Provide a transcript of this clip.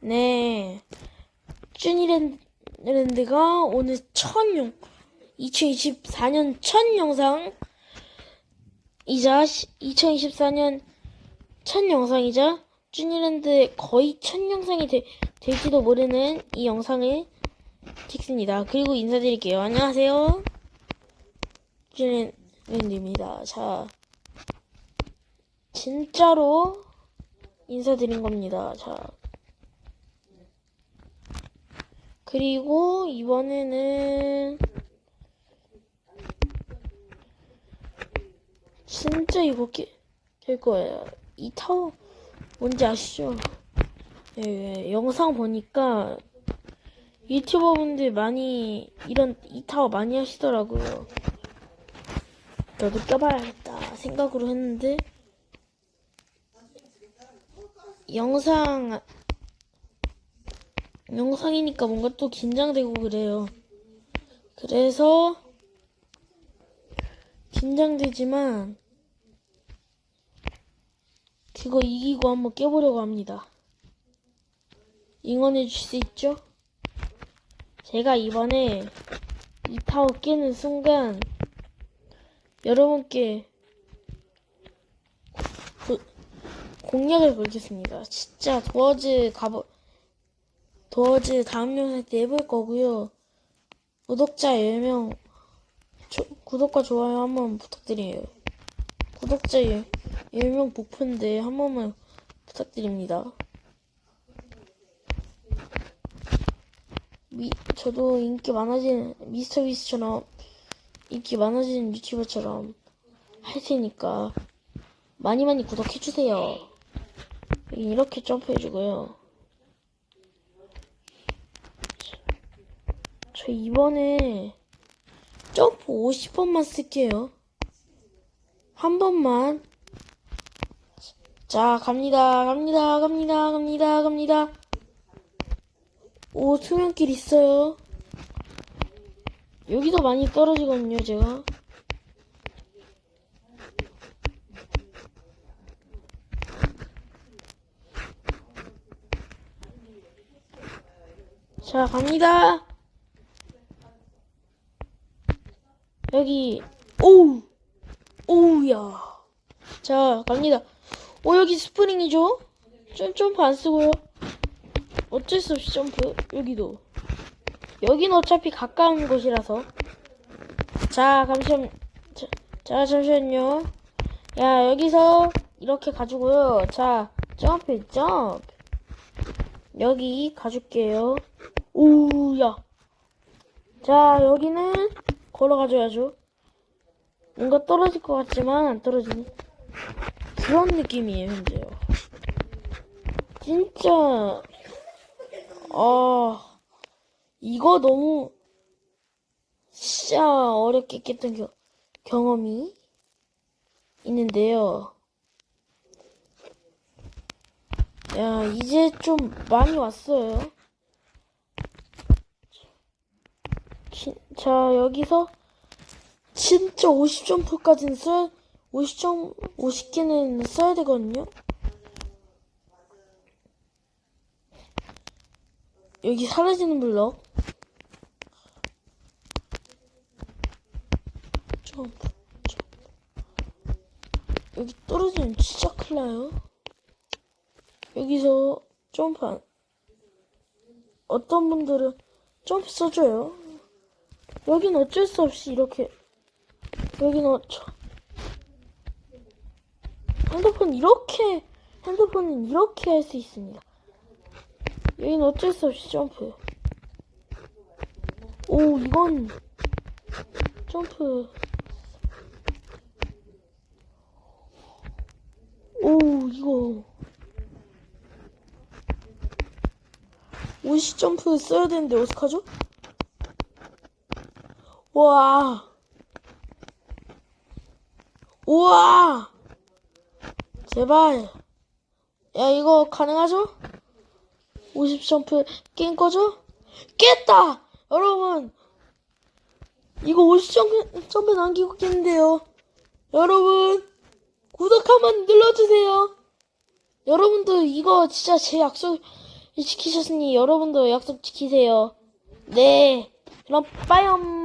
네. 쭈니랜드가 오늘 첫 영, 2024년 첫 영상, 이자 2024년 첫 영상이자 쭈니랜드의 거의 첫 영상이 되, 될지도 모르는 이 영상을 찍습니다. 그리고 인사드릴게요. 안녕하세요. 쭈니랜드입니다. 자, 진짜로 인사드린 겁니다. 자. 그리고 이번에는 진짜 이거 깨, 깰 거예요. 이 타워 뭔지 아시죠? 예, 영상 보니까 유튜버 분들 많이 이런 이 타워 많이 하시더라고요. 저도 껴봐야겠다 생각으로 했는데 영상 영상이니까 뭔가 또 긴장되고 그래요. 그래서 긴장되지만 그거 이기고 한번 깨보려고 합니다. 응원해 주실 수 있죠? 제가 이번에 이 타워 깨는 순간 여러분께 그- 공약을 걸겠습니다. 진짜 도어즈 가보 도어즈 다음 영상 때 해볼 거고요. 구독자 10명 구독과 좋아요 한 번 부탁드려요. 구독자 10, 10명 목표인데 한 번만 부탁드립니다. 미, 저도 인기 많아진 미스터 비스처럼 인기 많아지는 유튜버처럼 할 테니까 많이 많이 구독해주세요. 이렇게 점프해주고요. 저 이번에 점프 50번만 쓸게요. 한 번만. 자, 갑니다. 갑니다. 갑니다. 갑니다. 갑니다. 오, 수면길 있어요. 여기도 많이 떨어지거든요, 제가. 자, 갑니다. 여기, 오우! 오우야. 자, 갑니다. 오, 여기 스프링이죠? 점, 점프 안 쓰고요. 어쩔 수 없이 점프. 여기도. 여긴 어차피 가까운 곳이라서. 자, 잠시만. 자, 자, 잠시만요. 야, 여기서 이렇게 가지고요. 자, 점프, 점프. 여기 가줄게요. 오우야. 자, 여기는 걸어가줘야죠. 뭔가 떨어질 것 같지만 안 떨어지는 그런 느낌이에요, 현재요. 진짜, 아, 이거 너무 진짜 어렵게 깼던 겨, 경험이 있는데요. 야, 이제 좀 많이 왔어요. 지- 자, 여기서 진짜 50점프까지는 써야, 50점, 50개는 써야 되거든요? 여기 사라지는 블럭. 점프, 점프. 여기 떨어지면 진짜 큰일 나요. 여기서 점프 안, 어떤 분들은 점프 써줘요. 여긴 어쩔 수 없이 이렇게 여기는 어쩌 핸드폰 이렇게 핸드폰은 이렇게 할 수 있습니다. 여기는 어쩔 수 없이 점프. 오 이건 점프. 오 이거 50 점프 써야 되는데 어떡하죠? 와. 우와! 제발. 야, 이거 가능하죠? 50 점프 깬 거죠? 깼다! 여러분! 이거 50 점프, 점프 남기고 깼는데요. 여러분! 구독 한번 눌러주세요. 여러분도 이거 진짜 제 약속, 지키셨으니 여러분도 약속 지키세요. 네. 그럼 빠염.